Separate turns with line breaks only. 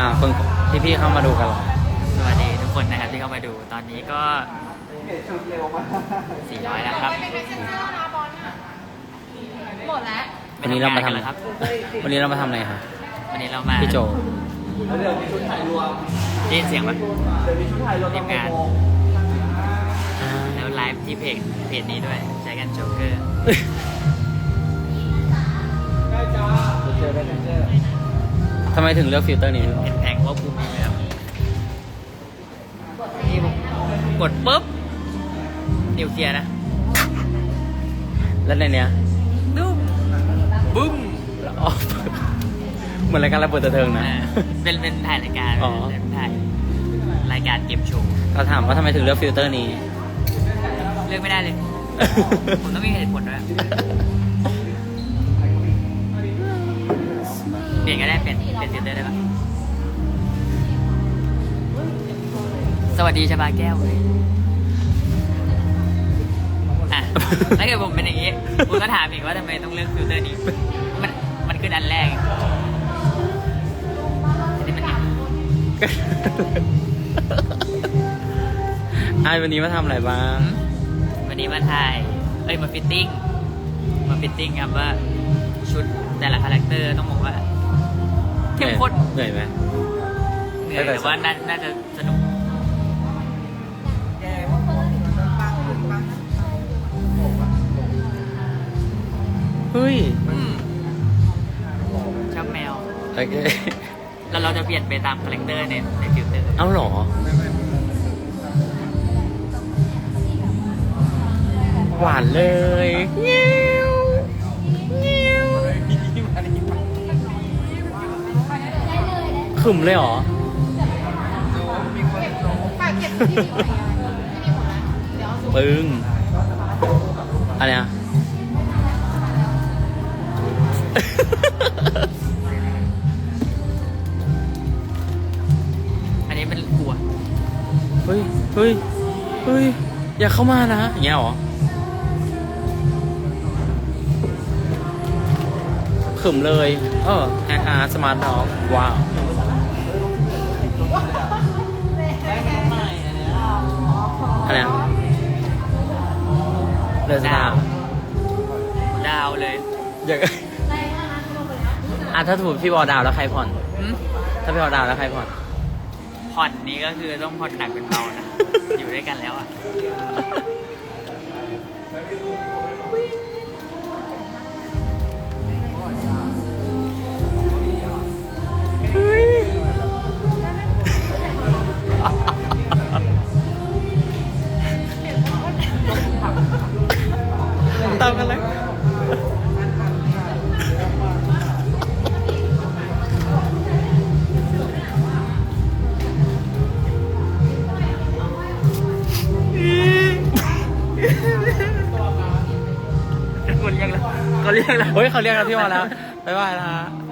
อ่าคนพี่ๆเข้ามาดูกันเหรอ
สวัสดีทุกคนนะครับที่เข้ามาดูตอนนี้ก็ 400 แล้วครับ
หมดแล้ว
วันนี้เรามาทำ
ไทำงนกันแล้วครับ
วันนี้เรามาทำอะไรคะ
วันนี้เรามา
พี่โจ
ได้ยินเสียงปะทีมงาน แล้วไลฟ์ที่เพจเพจนี้ด้วยใช้กันโจ๊กเกอร์ำ
ไมถึงเลือกฟิลเตอร์นี้
เห็นแผงว่าภูมิไหมครับนี่ผมกดปุ๊บนิวเคลียร์นะ
แล้วในเนี้ย
ดุ้มบุ้ม
อ๋อเหมือนรายการระเบิดตะเทิงนะ
อ่าเป็นเป็นถ่ายรายการ
อ๋อ
เป็นถ่ายรายการเกมโชว์
เราถามว่าทำไมถึงเลือกฟิลเตอร์นี้
เลือกไม่ได้เลย ผมต้องมีเหตุผลด้วย ลี่ยนก็ได้เปลี่ยนเปลี่ยนฟิลเตอร์ได้ปะสวัสดีชาบาแก้วเลยอะถ้าเกิดผมเป็นอย่างนี้คุณก็ถามอีกว่าทำไมต้องเลือกฟิลเตอร์นี้ มันมันขึ้นอันแรกอันนี้มันเนี่ย
ไอ้วันนี้มาทำอะไรบ้าง
วันนี้มาถ่าย เอ้ยมาฟิตติ้ง มาฟิตติ้งครับว่าชุดแต่ละคาแรคเตอร์ต้องบอกว่า เข้มข้น
เหนื่อยไหม
เหนื่อยแต่ว่าน่าน่าจะสนุก
เฮ้ย
อืมชอบแมว
โอเค
แล้วเราจะเปลี่ยนไปตามคาแรคเตอร์ในในฟิลเตอร์
เอาเหรอ หวานเลยเงี้ย ขึมเลยเหรอ
ฝากเก็บที่นี่ไว้อะที่นี่หมดแล้วเดี๋ยวเอาสู
ปึ้งอะไรอะ
อันนี้เป็นกลัว
เฮ้ย เฮ้ย เฮ้ย อย่าเข้ามานะ อย่างเงี้ยเหรอขึมเลย เออแฮกอาร์สมาร์ทด็อกว้าว เดอะสตาร์
ดาวเลย
อยากอะถ้าถูกพี่บอลดาวแล้วใครผ่อน
หึ
ถ้าพี่บอลดาวแล้วใครผ่อน
ผ่อนนี้ก็คือต้องผ่อนหนักเป็นเบานะ อยู่ด้วยกันแล้วอะา
มกันเลยเขาเรียกแล้วเขาเรียกแล้วเฮ้ยเขาเรียกแล้วพี่มาแล้วบ๊ายบายนะฮะ